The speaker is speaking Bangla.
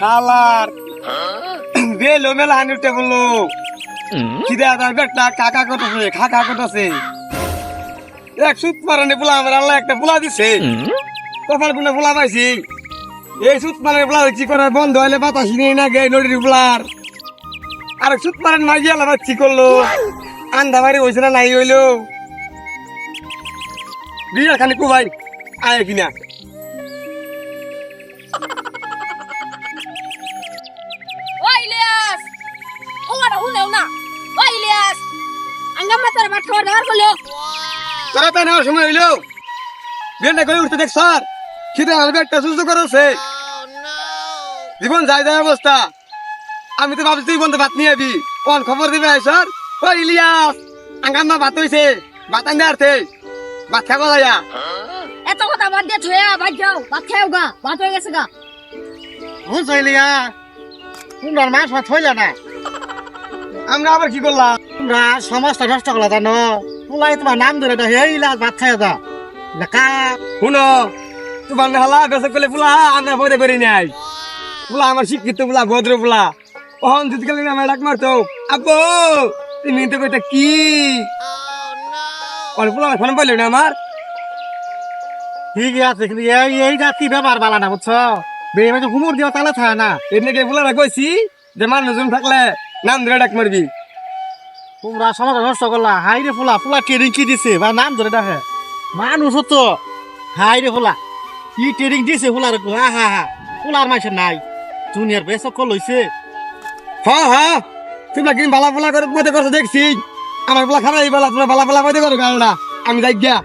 খালার বেলো মেলা হানি উঠে বলল খিদে আদার বেটা কাকা কটাছে খাকা কটাছে এক সুত মারানি পোলা আমার আল্লাহ একটা পোলা দিছে। কপাল কোনে পোলা পাইছি। এই সুত মারানি পোলা বন্ধ হইলে বাতাস নিয়ে না গে নদীর পোলার আর সুত মারান মার গিয়ে আলাদা কি করল। আন্দা বাড়ি হয়েছে না নাই হইল। বিয়ে খানি কুবাই আয় কিনা। আঙ্গাম মাতার বাট খাবার দাবার করল। তোরা তাই নেওয়ার সময় হইল। বিয়েটা করে উঠতে দেখ স্যার। খিদে একটা সুস্থ করেছে জীবন যায় যায় অবস্থা। আমি তো ভাবছি তুই বন্ধু ভাত নিয়ে আবি। কোন খবর দিবে স্যার? ও ইলিয়াস! আঙ্গাম্মা ভাত হইছে। ভাত আনতে আরতে ভাত খাব যাইয়া এত কথা বাদ দিয়ে ছুঁয়া বাদ যাও। ভাত খাও গা ভাত হয়ে গেছে গা। বুঝছ ইলিয়া তোমরা মাছ মাছ হইলে না। আমরা আবার কি করলাম? তোমরা সমাজটা নষ্ট করলা জানো? তোলাই তোমার নাম ধরে এটা এই লাজ ভাত খাই যা। লেখা শুনো তোমার হালা বেসক করলে ফুলা আমরা বইতে করি নাই। ফুলা আমার শিক্ষিত ফুলা ভদ্র ফুলা ওহন যদি গেলে আমার ডাক মারতো আব্বু তুমি তো কইতা কি? অনেক ফুলা ফোন পাইলো না আমার? ঠিক আছে কিন্তু এই এই জাতি ব্যবহার বালা না বুঝছ? বেয়ে তো হুমুর দিও তালে থাকে না। এমনি ফুলারা কইছি যে মানুষজন থাকলে নাম ধরে ডাক মারবি। তোমরা সমাজ নষ্ট করলা। হাই রে ফুলা ফুলা ট্রেনিং কি দিছে? বা নাম ধরে ডাকে। মানুষ তো হাই রে ফুলা কি ট্রেনিং দিছে ফুলার হা হা হা ফুলার মাসে নাই। জুনিয়র বেসক কল হইছে। হ্যাঁ হ্যাঁ তোমরা কি বালা বালা করে মধ্যে করছ দেখছি। আমার বলা খারাপ বালা তোমরা বালা বালা মধ্যে করো গালটা আমি যাই গিয়া।